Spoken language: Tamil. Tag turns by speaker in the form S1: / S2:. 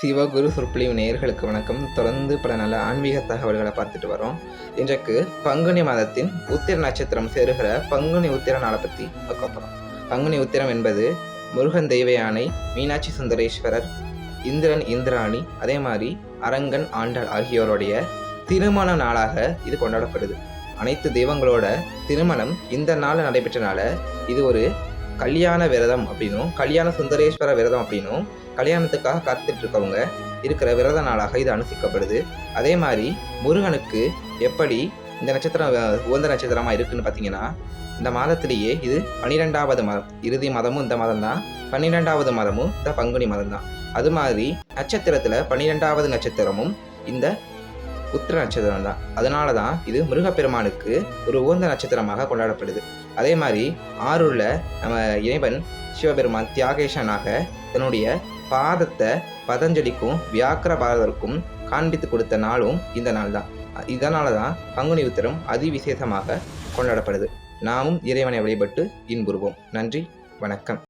S1: சிவகுரு சொற்பொழிவு நேயர்களுக்கு வணக்கம். தொடர்ந்து பல நல்ல ஆன்மீக தகவல்களை பார்த்துட்டு வரோம். இன்றைக்கு பங்குனி மாதத்தின் உத்திர நட்சத்திரம் சேருகிற பங்குனி உத்திர நாளை பற்றி பார்க்க போகிறோம் பங்குனி உத்திரம் என்பது முருகன் தெய்வ யானை மீனாட்சி சுந்தரேஸ்வரர் இந்திரன் இந்திராணி அதே மாதிரி அரங்கன் ஆண்டாள் ஆகியோருடைய திருமண நாளாக இது கொண்டாடப்படுது. அனைத்து தெய்வங்களோட திருமணம் இந்த நாளில் நடைபெற்றனால இது ஒரு கல்யாண விரதம் அப்படின்னும் கல்யாண சுந்தரேஸ்வர விரதம் அப்படின்னும் கல்யாணத்துக்காக காத்துட்டு இருக்கவங்க இருக்கிற விரத நாளாக இது அனுசிக்கப்படுது. அதே மாதிரி முருகனுக்கு எப்படி இந்த நட்சத்திரம் உகந்த நட்சத்திரமா இருக்குன்னு பார்த்தீங்கன்னா இந்த மாதத்திலேயே இது பன்னிரெண்டாவது மாதம் இறுதி மாதமும் இந்த மாதம் தான் பன்னிரெண்டாவது மாதமும் இந்த பங்குனி மாதம் தான் அது மாதிரி நட்சத்திரத்தில் பன்னிரெண்டாவது நட்சத்திரமும் இந்த உத்திர நட்சத்திரம் தான். அதனால தான் இது முருகப்பெருமானுக்கு ஒரு உகந்த நட்சத்திரமாக கொண்டாடப்படுது. அதே மாதிரி ஆறுள்ள நம்ம இறைவன் சிவபெருமான் தியாகேஷனாக தன்னுடைய பாதத்தை பதஞ்சலிக்கும் வியாக்கர பாரதருக்கும் காண்பித்து கொடுத்த நாளும் இந்த நாள் தான். இதனால தான் பங்குனி உத்திரம் அதிவிசேஷமாக கொண்டாடப்படுது. நாமும் இறைவனை வழிபட்டு இன்புறுவோம். நன்றி வணக்கம்.